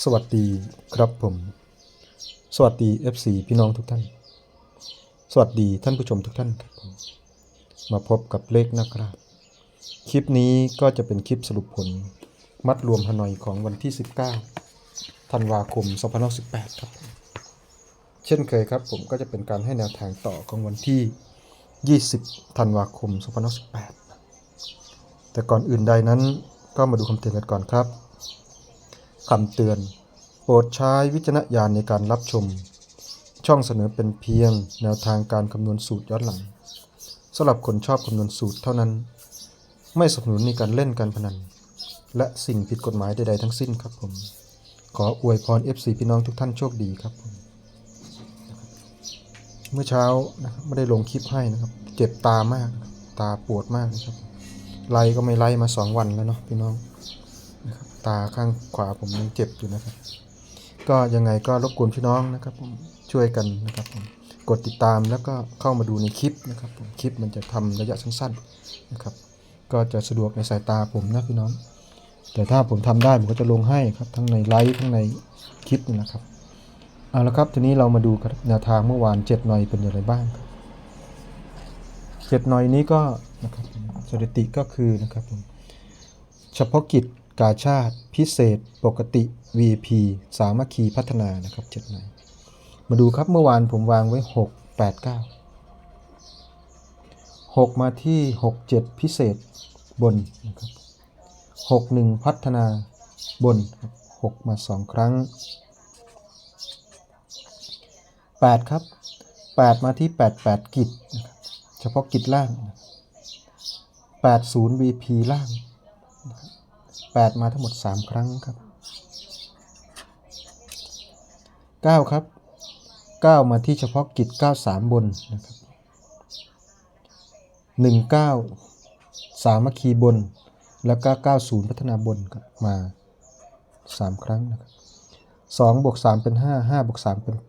สวัสดีครับผม สวัสดี FC พี่น้องทุกท่าน สวัสดีท่านผู้ชมทุกท่านครับผมมาพบกับเลขนะครับคลิปนี้ก็จะเป็นคลิปสรุปผล มัดรวมฮานอยของวันที่ 19ธันวาคม2518ครับ เช่นเคยครับผมก็จะเป็นการให้แนวทางต่อของวันที่ 20ธันวาคม2518แต่ก่อนอื่นใดนั้นก็มาดูคำเตือนกันก่อนครับ คำเตือน โปรดใช้วิจารณญาณในการรับชม ช่องเสนอเป็นเพียงแนวทางการคำนวณสูตรย้อนหลังสำหรับคนชอบคำนวณสูตรเท่านั้น ไม่สนับสนุนในการเล่นการพนัน และสิ่งผิดกฎหมายใดๆทั้งสิ้นครับผม ขออวยพร FC พี่น้องทุกท่านโชคดีครับผมเมื่อเช้านะครับไม่ได้ลงคลิปให้นะครับ เจ็บตามาก ตาปวดมากนะครับไล่ก็ไม่ไล่มาสองวันแล้วเนาะพี่น้อง ตาข้างขวาผมยังเจ็บอยู่นะครับ ก็ยังไงก็รบกวนพี่น้องนะครับผมช่วยกันนะครับผมกดติดตามแล้วก็เข้ามาดูในคลิปนะครับผมคลิปมันจะทำระยะสั้นๆนะครับ ก็จะสะดวกในสายตาผมนะพี่น้อง แต่ถ้าผมทำได้ผมก็จะลงให้ครับทั้งในไลฟ์ทั้งในคลิปนี่นะครับเอาละครับทีนี้เรามาดูครับแนวทางเมื่อวานเจ็ดหน่อยเป็นอย่างไรบ้างครับเจ็ดหน่อยนี้ก็นะครับสถิติก็คือนะครับผมเฉพาะกิจ กาชาติพิเศษ ปกติ VP สามัคคีพัฒนานะครับเจ็ดนายมาดูครับเมื่อวานผมวางไว้ 6 8 9 6 มาที่ 6 7 พิเศษบนนะครับ6 1 พัฒนาบนครับ6มา 2 ครั้ง 8 ครับ 8 มาที่ 8 8 กิจนะครับเฉพาะกิจล่าง 80 VP ล่าง 8 มาทั้งหมด 3 ครั้งครับ 9 ครับ 9 มาที่เฉพาะกิจ 93 บนนะครับ 19 สามัคคีบน แล้วก็ 90 พัฒนาบนครับมา 3 ครั้งนะครับ2บวก3เป็น 5 5บวก3เป็น 8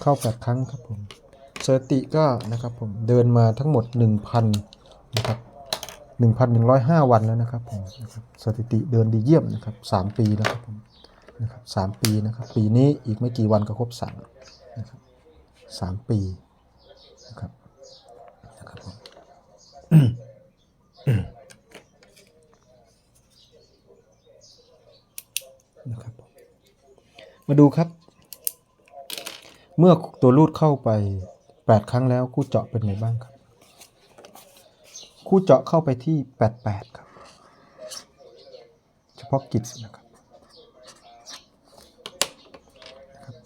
เข้า 8 ครั้งครับผมสถิติก็นะครับผมเดินมาทั้งหมด 1,000 นะครับ 1,105 วันแล้วนะครับผมนะครับสถิติเดินดีเยี่ยมนะครับ3ปีแล้วครับผมนะครับ3ปีนะครับปีนี้อีกไม่กี่วันก็ครบ3นะครับ3ปีนะครับนะครับผมนะครับมมาดูครับ เมื่อตัวรูดเข้าไป 8 ครั้งแล้วคู่เจาะเป็นไงบ้างครับ คู่เจาะเข้าไปที่ 88 ครับ เฉพาะกิจนะครับ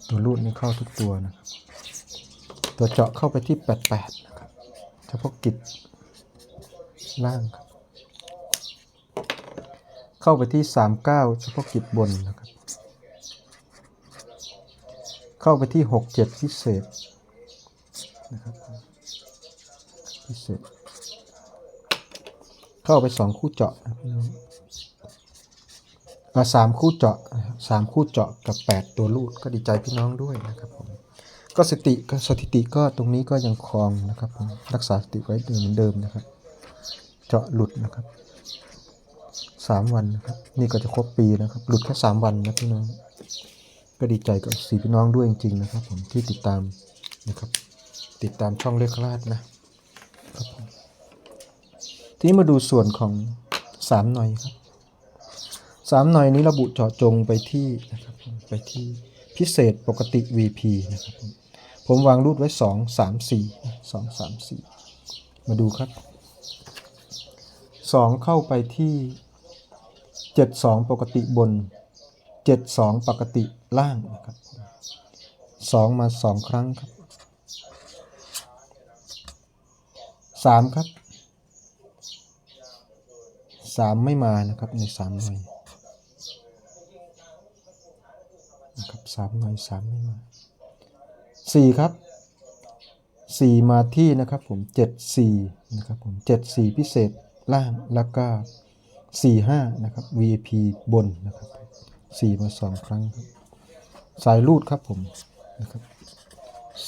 ตัวรูดนี่เข้าทุกตัวนะครับ ตัวเจาะเข้าไปที่ 88 นะครับ เฉพาะกิจล่างครับ เข้าไปที่ 39 เฉพาะกิจบนนะครับ เข้าไปที่ 67 พิเศษนะครับพิเศษ เข้าไปสองคู่เจาะพี่น้องมาสามคู่เจาะสามคู่เจาะกับแปดตัวลูดก็ดีใจพี่น้องด้วยนะครับผมก็สติก็สถิติก็ตรงนี้ก็ยังครองนะครับผมรักษาสติไว้เหมือนเดิมนะครับ เจาะหลุดนะครับสามวันนะครับนี่ก็จะครบปีนะครับ หลุดแค่สามวันนะพี่น้อง ก็ดีใจกับสี่พี่น้องด้วยจริงๆนะครับ ผมที่ติดตามนะครับ ติดตามช่องเลขคลาดนะครับผม นี้มาดูส่วนของสามหน่อยครับสามหน่อยนี้ระบุเจาะจงไปที่นะครับไปที่พิเศษปกติ VP นะครับผมผมวางรูดไว้สองสามสี่สองสามสี่มาดูครับสองเข้าไปที่เจ็ดสองปกติบนเจ็ดสองปกติล่างนะครับสองมาสองครั้งครับสามครับ สามไม่มานะครับในสามหน่วยนะครับสามหน่วยสามไม่มาสี่ครับสี่มาที่นะครับผมเจ็ดสี่นะครับผมเจ็ดสี่พิเศษล่างแล้วก็สี่ห้านะครับ VIP บนนะครับสี่มาสองครั้งครับสายรูดครับผมนะครับ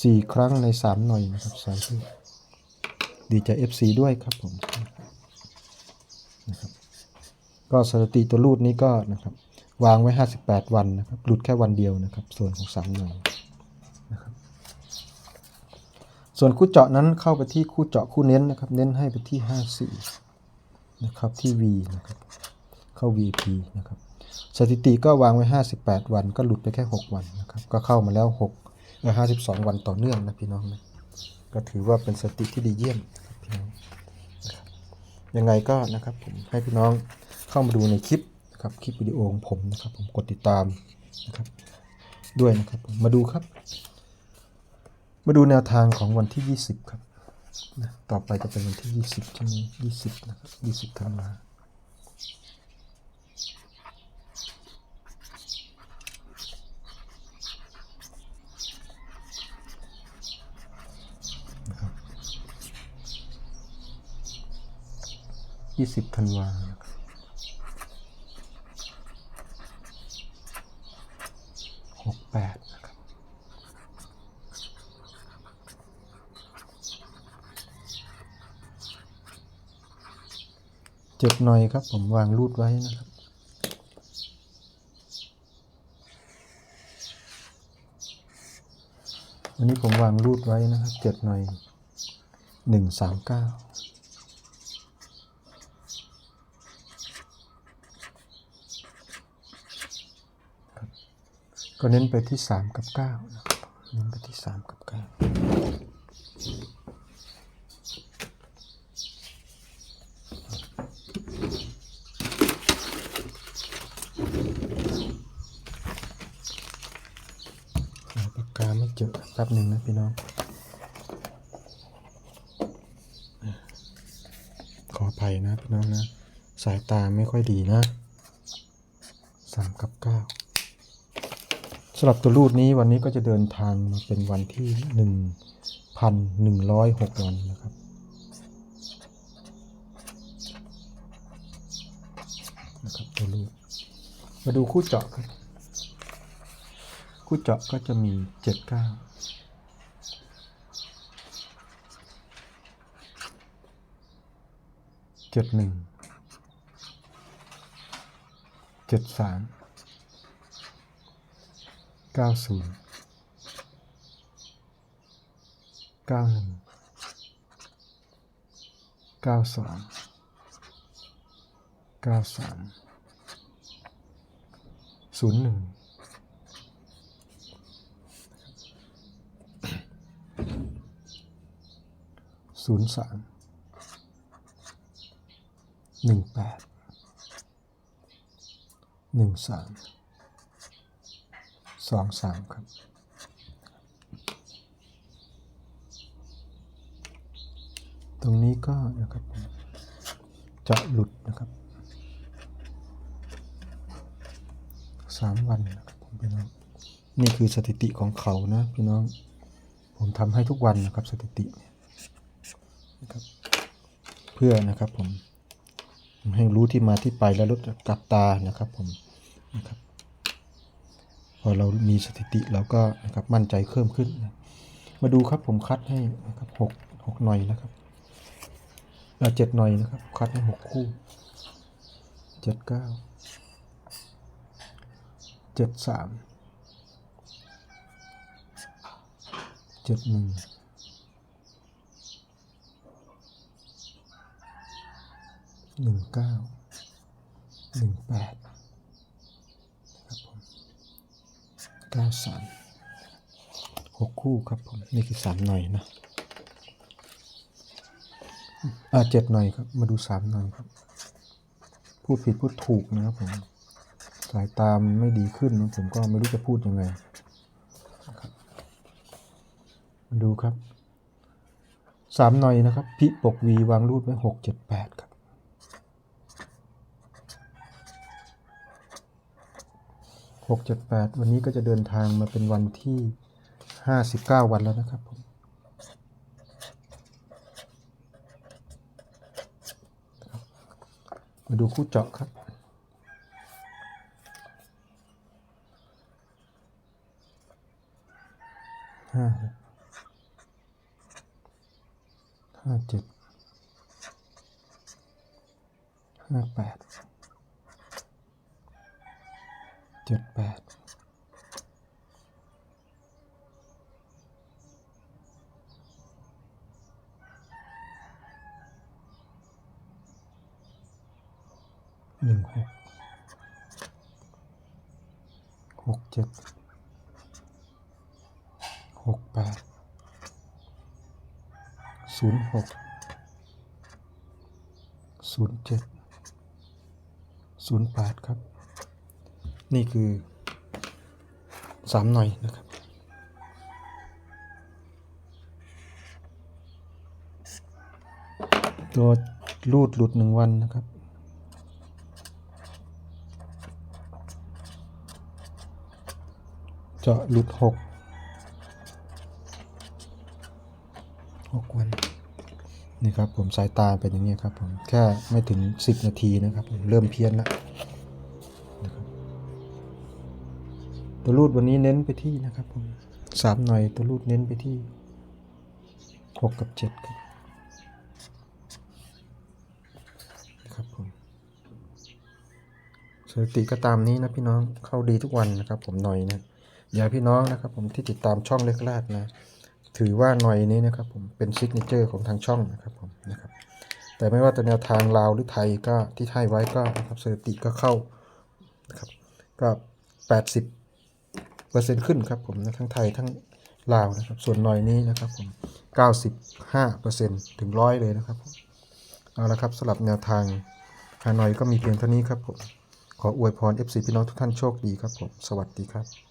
สี่ครั้งในสามหน่วยนะครับสายรูดดีใจ FC ด้วยครับผม ก็สถิติตัวรูดนี้ก็นะครับวางไว้ 58 วันนะครับหลุดแค่วันเดียวนะครับ ส่วนของสามหน่วยนะครับส่วนคู่เจาะนั้นเข้าไปที่คู่เจาะคู่เน้นนะครับ เน้นให้ไปที่ 54 นะครับที่ V นะครับเข้า VP นะครับสถิติก็วางไว้ 58 วัน ก็หลุดไปแค่ 6 วันนะครับ ก็เข้ามาแล้ว6เอ่อ52 วันต่อเนื่องนะพี่น้องนะก็ถือว่าเป็นสถิติที่ดีเยี่ยมนะครับพี่น้องนะครับยังไงก็นะครับผมให้พี่น้อง เข้ามาดูในคลิปนะครับคลิปวิดีโอของผมนะครับ ผมกดติดตามนะครับ ด้วยนะครับมาดูครับ มาดูแนวทางของวันที่ 20 ครับนะต่อไปจะเป็นวันที่ 20 ใช่ไหม20นะครับ20ธันวายี่สิบธันวาครับ หกแปดนะครับเจ็ดหน่อยครับผมวางรูดไว้นะครับวันนี้ผมวางรูดไว้นะครับเจ็ดหน่อยหนึ่งสามเก้า ก็เน้นไปที่สามกับเก้านะเน้นไปที่สามกับเก้าปากกาไม่เจอแป๊บหนึ่งนะพี่น้อง ขออภัยนะพี่น้องนะ สายตาไม่ค่อยดีนะสามกับเก้า สำหรับตัวรูดนี้วันนี้ก็จะเดินทางมาเป็นวันที่หนึ่งพันหนึ่งร้อยหกวันนะครับ นะครับตัวรูดมาดูคู่เจาะครับ คู่เจาะก็จะมีเจ็ดเก้าเจ็ดหนึ่งเจ็ดสาม เก้าศูนย์เก้าหนึ่งเก้าสองเก้าสามศูนย์หนึ่งศูนย์สามหนึ่งแปดหนึ่งสาม สองสามครับ ตรงนี้ก็นะครับจะหลุดนะครับสามวันนะครับผมพี่น้อง นี่คือสถิติของเขานะพี่น้อง ผมทำให้ทุกวันนะครับสถิตินะครับ เพื่อนะครับผมให้รู้ที่มาที่ไปและลดกับตานะครับผมนะครับ อเรามีสถิติเราก็นะครับมั่นใจเพิ่มขึ้น มาดูครับผมคัดให้นะครับหกหกหน่อยนะครับเจ็ดหน่อยนะครับ คัดให้หกคู่เจ็ดเก้าเจ็ดสามเจ็ดหนึ่งหนึ่งเก้าหนึ่งแปดครับผม เก้าสามหกคู่ครับผมนี่คือสามหน่อยนะอ่าเจ็ดหน่อยครับ มาดูสามหน่อยครับ พูดผิดพูดถูกนะครับผม สายตามไม่ดีขึ้นนะผมก็ไม่รู้จะพูดยังไงมาดูครับสามหน่อยนะครับ พิปกวีวางรูดไว้หกเจ็ดแปด ครับหกเจ็ดแปดวันนี้ก็จะเดินทางมาเป็นวันที่ห้าสิบเก้าวันแล้วนะครับผมมาดูคู่เจาะครับ ห้าห้าเจ็ดห้าแปด เจ็ดแปดหนึ่งหกหกเจ็ดหกแปดศูนย์หกศูนย์เจ็ดศูนย์แปดครับ นี่คือสามหน่อยนะครับ ตัวรูดหลุดหนึ่งวันนะครับเจาะหลุดหกหกวันนี่ครับผมสายตาเป็นอย่างนี้ยครับผมแค่ไม่ถึง 10 นาทีนะครับผมเริ่มเพี้ยนแล้ว ตัวรูดวันนี้เน้นไปที่นะครับผมสามหน่อยตัวรูดเน้นไปที่หกกับเจ็ดครับนะครับผมสถิติก็ตามนี้นะพี่น้องเข้าดีทุกวันนะครับผมหน่อยนะอย่าพี่น้องนะครับผมที่ติดตามช่องเล็กลาดนะ ถือว่าหน่อยนี้นะครับผมเป็นซิกเนเจอร์ของทางช่องนะครับผมนะครับแต่ไม่ว่าจะแนวทางลาวหรือไทยก็ที่ให้ไว้ก็นะครับสถิติก็เข้านะครับก็80 เปอร์เซ็นต์ขึ้นครับผมนะทั้งไทยทั้งลาวนะครับส่วนหน่อยนี้นะครับผม 95เปอร์เซ็นต์ถึงร้อยเลยนะครับผมเอาละครับสำหรับแนวทางฮานอยก็มีเพียงเท่านี้ครับผม ขออวยพร FC พี่น้องทุกท่านโชคดีครับผม สวัสดีครับ